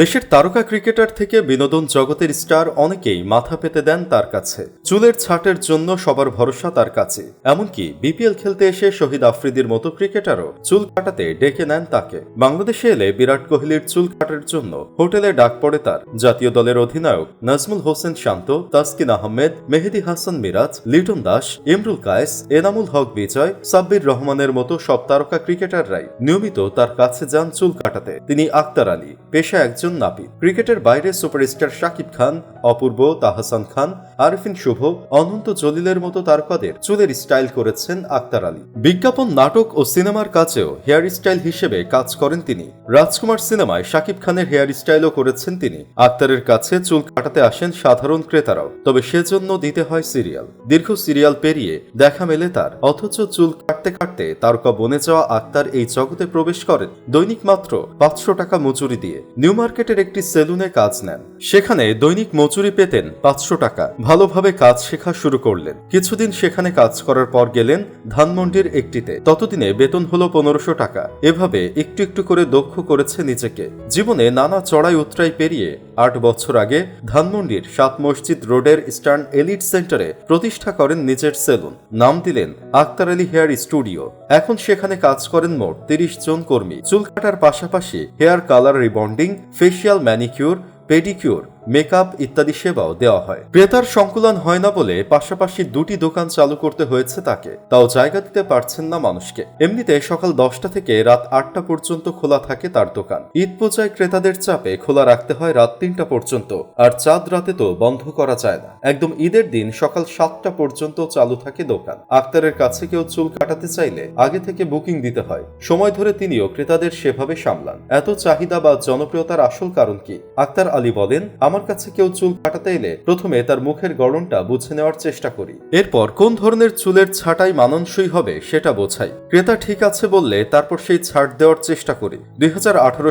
দেশের তারকা ক্রিকেটার থেকে বিনোদন জগতের স্টার অনেকেই মাথা পেতে দেন তার কাছে। চুলের ছাটের জন্য সবার ভরসা তার কাছে। এমনকি বিপিএল খেলতে এসে শহীদ আফ্রিদির মতো ক্রিকেটারও চুল কাটাতে ডেকে নেন তাকে। বাংলাদেশে এলে বিরাট কোহলির চুল কাটার জন্য হোটেলে ডাক পড়ে তার। জাতীয় দলের অধিনায়ক নাজমুল হোসেন শান্ত, তাসকিন আহমেদ, মেহেদি হাসান মিরাজ, লিটন দাস, ইমরুল কায়েস, এনামুল হক বিজয়, সাব্বির রহমানের মতো সব তারকা ক্রিকেটাররাই নিয়মিত তার কাছে যান চুল কাটাতে। তিনি আক্তার আলী, পেশা একজন নাপিত। ক্রিকেটের বাইরে সুপারস্টার শাকিব খান, অপূর্ব তাহসান খান, আরিফিন শুভ, অনন্ত জলিলের মতো তারকাদের চুলের স্টাইল করেছেন আক্তার আলী। বিজ্ঞাপন, নাটক ও সিনেমার কাজেও হেয়ার স্টাইল হিসেবে কাজ করেন তিনি। রাজকুমার সিনেমায় শাকিব খানের হেয়ার স্টাইলও করেছেন তিনি। আক্তারের কাছে চুল কাটাতে আসেন সাধারণ ক্রেতারাও, তবে সেজন্য দিতে হয় সিরিয়াল। দীর্ঘ সিরিয়াল পেরিয়ে দেখা মেলে তার, অথচ চুল কাটতে কাটতে তারকা বনে যাওয়া আক্তার এই জগতে প্রবেশ করেন। দৈনিক মাত্র পাঁচশো টাকা মজুরি দিয়ে নিউ মার্কেটের একটি সেলুনে কাজ নেন। সেখানে দৈনিক মজুরি পেতেন পাঁচশো টাকা। ভালোভাবে কাজ শেখা শুরু করলেন। কিছুদিন সেখানে কাজ করার পর গেলেন ধানমন্ডির একটিতে। ততদিনে বেতন হলো পনেরোশো টাকা। এভাবে একটু একটু করে দক্ষ করেছে নিজেকে। জীবনে নানা চড়াই উতরাই পেরিয়ে আট বছর আগে ধানমন্ডির সাত মসজিদ রোডের স্টার্ন এলিট সেন্টারে প্রতিষ্ঠা করেন নিজের সেলুন। নাম দিলেন আক্তার আলী হেয়ার স্টুডিও। এখন সেখানে কাজ করেন মোট তিরিশ জন কর্মী। চুল কাটার পাশাপাশি hair colour rebonding facial manicure pedicure makeup ইত্যাদি সেবাও দেওয়া হয়। ক্রেতার সংকুলন হয় না বলে পাশাপাশি দুটি দোকান চালু করতে হয়েছে তাকে। তাও জায়গা দিতে পারছেন না মানুষকে। এমনিতে সকাল দশটা থেকে রাত আটটা পর্যন্ত খোলা থাকে তার দোকান। ঈদ পূজায় ক্রেতাদের চাপে খোলা রাখতে হয় রাত তিনটা পর্যন্ত। আর চাঁদ রাতে তো বন্ধ করা যায় না। একদম ঈদের দিন সকাল সাতটা পর্যন্ত চালু থাকে দোকান। আক্তারের কাছে কেউ চুল কাটাতে চাইলে আগে থেকে বুকিং দিতে হয়। সময় ধরে তিনিও ক্রেতাদের সেভাবে সামলান। এত চাহিদা বা জনপ্রিয়তার আসল কারণ কি? আক্তার আলী বলেন আমার কাছে কেউ চুল কাটাতে এলে প্রথমে তার মুখের গড়নটা বুঝে নেওয়ার চেষ্টা করি। এরপর কোন ধরনের চুলের ছাঁটাই মানানসই হবে সেটা বোঝাই। ক্রেতা ঠিক আছে বললে তারপর সেই ছাড় দেওয়ার চেষ্টা করি। দুই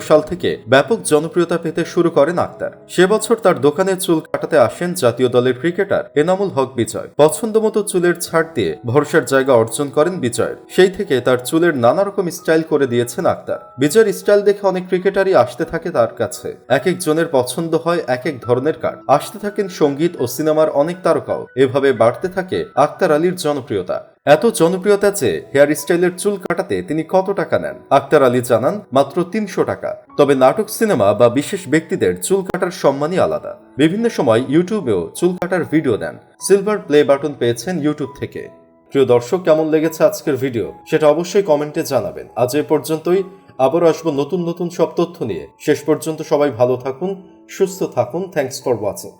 সাল থেকে ব্যাপক জনপ্রিয়তা পেতে শুরু করেন আক্তার। সে বছর তার দোকানে চুল কাটাতে আসেন জাতীয় দলের ক্রিকেটার এনামুল হক বিজয়। পছন্দ মতো চুলের ছাড় দিয়ে ভরসার জায়গা অর্জন করেন বিজয়ের। সেই থেকে তার চুলের নানা রকম স্টাইল করে দিয়েছেন আক্তার। বিজয়ের স্টাইল দেখে অনেক ক্রিকেটারই আসতে থাকে তার কাছে। এক একজনের পছন্দ হয় এক এক ধরনের কাট আসতে থাকেন সংগীত ও সিনেমার অনেক তারকাও। এভাবে বাড়তে থাকে আক্তার আলীর জনপ্রিয়তা। এত জনপ্রিয়তা যে হেয়ার স্টাইলের চুল কাটাতে তিনি কত টাকা নেন? আক্তার আলী জানান, মাত্র তিনশো টাকা। তবে নাটক, সিনেমা বা বিশেষ ব্যক্তিদের চুল কাটার সম্মানই আলাদা। বিভিন্ন সময় ইউটিউবেও চুল কাটার ভিডিও দেন। সিলভার প্লে বাটন পেয়েছেন ইউটিউব থেকে। প্রিয় দর্শক, কেমন লেগেছে আজকের ভিডিও? সেটা অবশ্যই কমেন্টে জানাবেন। আজ এ পর্যন্তই। আবারও আসব নতুন নতুন সব তথ্য নিয়ে। শেষ পর্যন্ত সবাই ভালো থাকুন। সুস্থ থাকুন। Thanks for watching